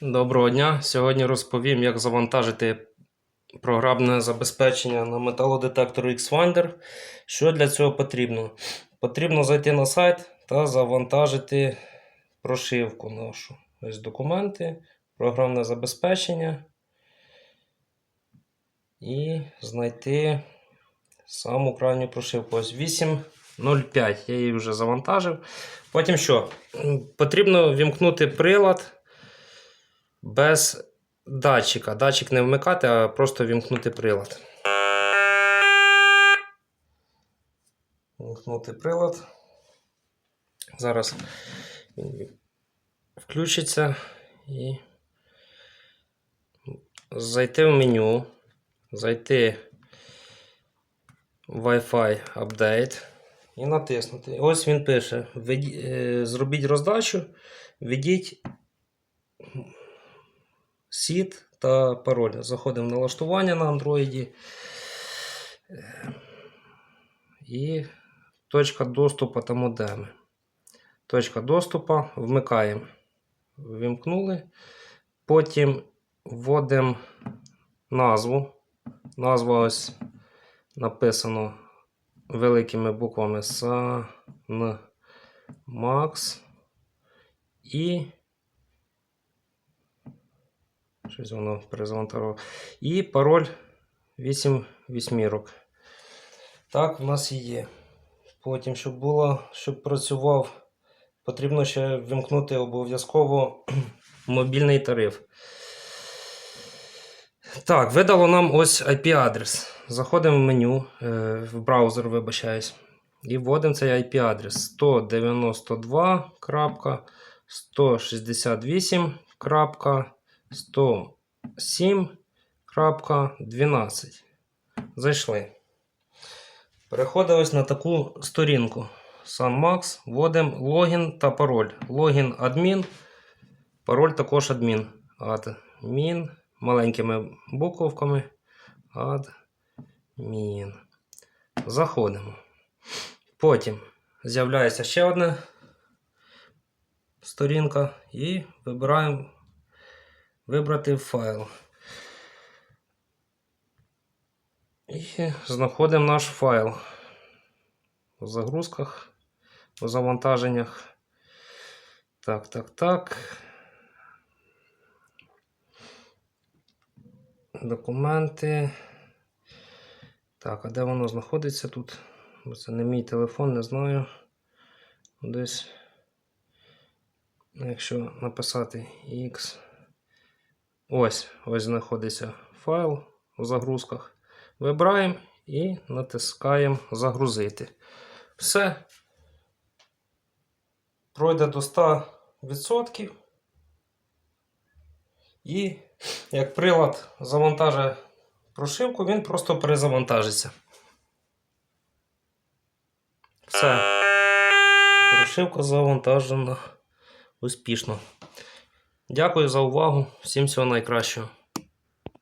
Доброго дня! Сьогодні розповім, як завантажити програмне забезпечення на металодетектор Xfinder. Що для цього потрібно? Потрібно зайти на сайт та завантажити прошивку нашу. Ось документи, програмне забезпечення і знайти саму крайню прошивку. Ось 8.05. Я її вже завантажив. Потім що? Потрібно вімкнути прилад без датчика. Датчик не вмикати, а просто вімкнути прилад. Вімкнути прилад. Зараз він включиться і зайти в меню, зайти в Wi-Fi Update і натиснути. Ось він пише: е, зробіть роздачу, введіть сід та пароль. Заходимо в налаштування на Android. Е, І точка доступу та модеми. Точка доступу вмикаємо. Вимкнули. Потім вводимо назву. Назва ось написано великими буквами Макс. І Щось воно перезавантажувало. І пароль 8 вісьмірок. Так, в нас і є. Потім, щоб було, щоб працював, потрібно ще вимкнути обов'язково мобільний тариф. Так, видало нам ось IP-адрес. Заходимо в меню, е, в браузер, вибачаюсь. І вводимо цей IP-адрес 192.168.107.12. Зайшли. Переходимо на таку сторінку. SunMax. Вводимо логін та пароль. Логін адмін. Пароль також адмін. Адмін. Маленькими буковками. Адмін. Заходимо. Потім з'являється ще одна сторінка і вибираємо вибрати файл. І знаходимо наш файл у загрузках, у завантаженнях. Так, так, так. Документи. Так, а де воно знаходиться тут? Бо це не мій телефон, не знаю. Десь, якщо написати X. Ось, ось знаходиться файл у загрузках. Вибираємо і натискаємо загрузити. Все. Пройде до 100%. І як прилад завантажить прошивку, він просто перезавантажиться. Все. Прошивка завантажена успішно. Дякую за увагу. Всім всього найкращого.